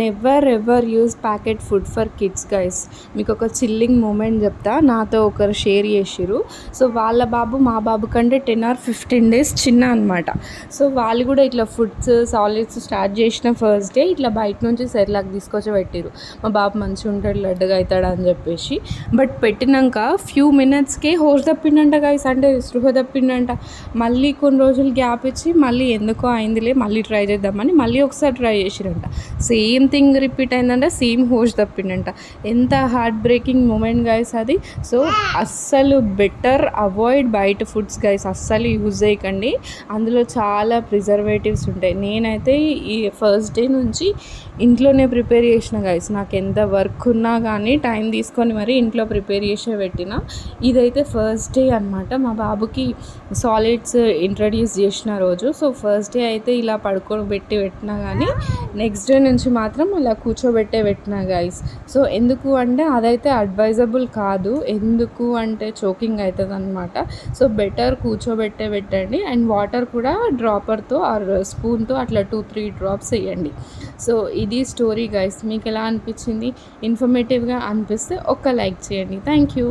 Never ever use packet food for kids guys మీకు ఒక chilling moment చెప్తా. నాతో ఒకరు షేర్ చేసిరు సో వాళ్ళ బాబు మా బాబు కంటే టెన్ ఆర్ ఫిఫ్టీన్ డేస్ చిన్న అనమాట సో వాళ్ళు కూడా ఇట్లా ఫుడ్స్ సాలిడ్స్ స్టార్ట్ చేసిన ఫస్ట్ డే ఇట్లా బయట నుంచి సెర్లాక్ తీసుకొచ్చి పెట్టిరు మా బాబు మంచిగా ఉంటాడు లడ్డుగా అవుతాడు అని చెప్పేసి. బట్ పెట్టినాక ఫ్యూ మినిట్స్కే హోర్స్ తప్పిండంట గైస్ అంటే స్పృహ తప్పిండంట. మళ్ళీ కొన్ని రోజులు గ్యాప్ ఇచ్చి మళ్ళీ ఎందుకో అయిందిలే మళ్ళీ ట్రై చేద్దామని మళ్ళీ ఒకసారి ట్రై చేసిరంట. సేమ్ థింగ్ రిపీట్ అయిందంటే సేమ్ హోష్ తప్పిండంట. ఎంత హార్ట్ బ్రేకింగ్ మూమెంట్ గైస్ అది. సో అస్సలు బెటర్ అవాయిడ్ బయట ఫుడ్స్ గైస్ అస్సలు యూజ్ చేయకండి. అందులో చాలా ప్రిజర్వేటివ్స్ ఉంటాయి. నేనైతే ఈ ఫస్ట్ డే నుంచి ఇంట్లోనే ప్రిపేర్ చేసిన గైస్ నాకు ఎంత వర్క్ ఉన్నా కానీ టైం తీసుకొని మరి ఇంట్లో ప్రిపేర్ చేసే పెట్టిన. ఇదైతే ఫస్ట్ డే అనమాట మా బాబుకి సాలిడ్స్ ఇంట్రడ్యూస్ చేసిన రోజు. సో ఫస్ట్ డే అయితే ఇలా పడుకోబెట్టి పెట్టినా కానీ నెక్స్ట్ డే నుంచి మాత్రం అలా కూర్చోబెట్టే పెట్టిన గైస్ సో ఎందుకు అంటే అదైతే అడ్వైజబుల్ కాదు. ఎందుకు అంటే చోకింగ్ అవుతుంది అనమాట సో బెటర్ కూర్చోబెట్టే పెట్టండి. అండ్ వాటర్ కూడా డ్రాపర్తో ఆర్ స్పూన్తో అట్లా టూ త్రీ డ్రాప్స్ వేయండి. సో ఇది స్టోరీ గైస్ మీకు ఎలా అనిపించింది? ఇన్ఫర్మేటివ్గా అనిపిస్తే ఒక్క లైక్ చేయండి. Thank you